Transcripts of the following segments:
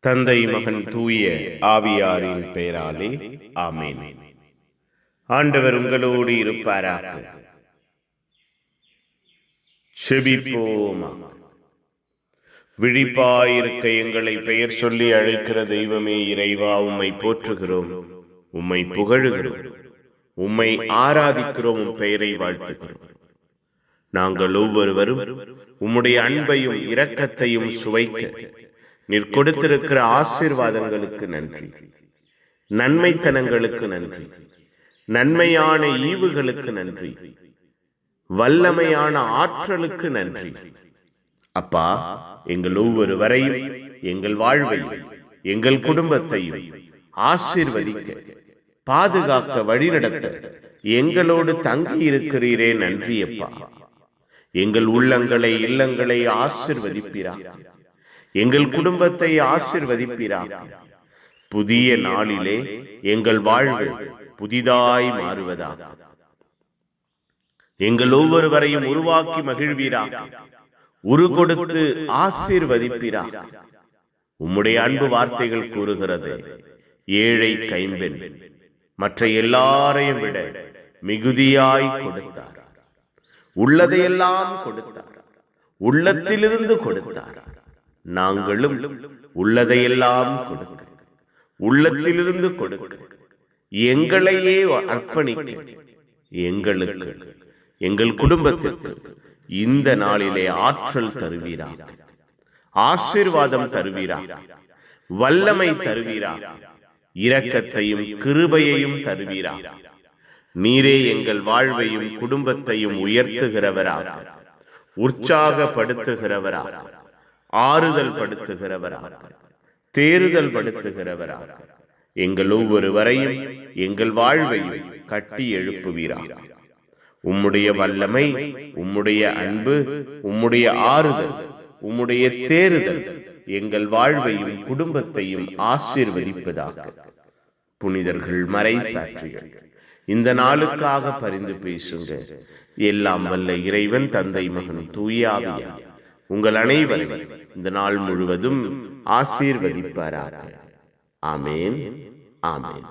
தந்தை மகன் தூய ஆவியாரின் பெயராலே ஆமேன். ஆண்டவர் உங்களோடு இருப்பாராக. செபிப்போமா. விழிப்பாயிருக்க எங்களை பெயர் சொல்லி அழைக்கிற தெய்வமே இறைவா உம்மை போற்றுகிறோம். உம்மை புகழுகிறோம். உம்மை ஆராதிக்கிறோம் உம் பெயரை வாழ்த்துகிறோம். நாங்கள் ஒவ்வொருவரும் உம்முடைய அன்பையும் இரக்கத்தையும் சுவைக்க நீர் கொடுத்திருக்கிற ஆசீர்வாதங்களுக்கு நன்றி. நன்மைத்தனங்களுக்கு நன்றி. நன்மையான ஈவுகளுக்கு நன்றி. வல்லமையான ஆற்றலுக்கு நன்றி. அப்பா எங்கள் ஒவ்வொருவரையும் எங்கள் வாழ்வையும் எங்கள் குடும்பத்தையும் ஆசீர்வதிக்க பாதுகாக்க வழிநடத்த எங்களோடு தங்கி இருக்கிறீரே நன்றி அப்பா எங்கள் உள்ளங்களை இல்லங்களை ஆசிர்வதிப்பீரா எங்கள் குடும்பத்தை ஆசிர்வதிப்பீரா புதிய நாளிலே எங்கள் வாழ்வு புதிதாய் மாறுவதாக. எங்கள் ஒவ்வொருவரையும் உருவாக்கி மகிழ்வீரா உரு கொடுத்து ஆசீர்வதிப்பீரா உம்முடைய அன்பு வார்த்தைகள் கூறுகிறது ஏழை கைம்பெண் மற்ற எல்லாரையும் விட மிகுதியாய் கொடுத்தார். உள்ளதையெல்லாம் கொடுத்தார். உள்ளத்திலிருந்து கொடுத்தார். நாங்களும் உள்ளதையெல்லாம் கொடுக்க. உள்ளத்திலிருந்து கொடுக்க. எங்களையே அர்ப்பணிக்க. எங்களுக்கு எங்கள் குடும்பத்திற்கு இந்த நாளிலே ஆற்றல் தருவீராக. ஆசிர்வாதம் தருவீராக. வல்லமை தருவீராக. இரக்கத்தையும் கிருபையையும் தருவீராக. நீரே எங்கள் வாழ்வையும் குடும்பத்தையும் உயர்த்துகிறவராக. உற்சாகப்படுத்துகிறவராக. ஆறுதல் படுத்துகிறவரா தேறுதல் படுத்துகிறவரா எங்கள் ஒவ்வொருவரையும் எங்கள் வாழ்வையும் கட்டி எழுப்புவீராக. உம்முடைய வல்லமை உம்முடைய அன்பு உம்முடைய ஆறுதல் உம்முடைய தேறுதல் எங்கள் வாழ்வையும் குடும்பத்தையும் ஆசீர்வதிப்பதாக. புனிதர்கள் மறை சாட்சிகள் இந்த நாளுக்காக பரிந்து பேசுங்க. எல்லாம் வல்ல இறைவன் தந்தை மகன் தூயாவியா உங்கள் அனைவரும் இந்த நாள் முழுவதும் ஆசீர்வதிப்பாராக. ஆமேன். ஆமேன்.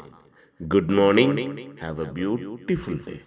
Good morning have a beautiful day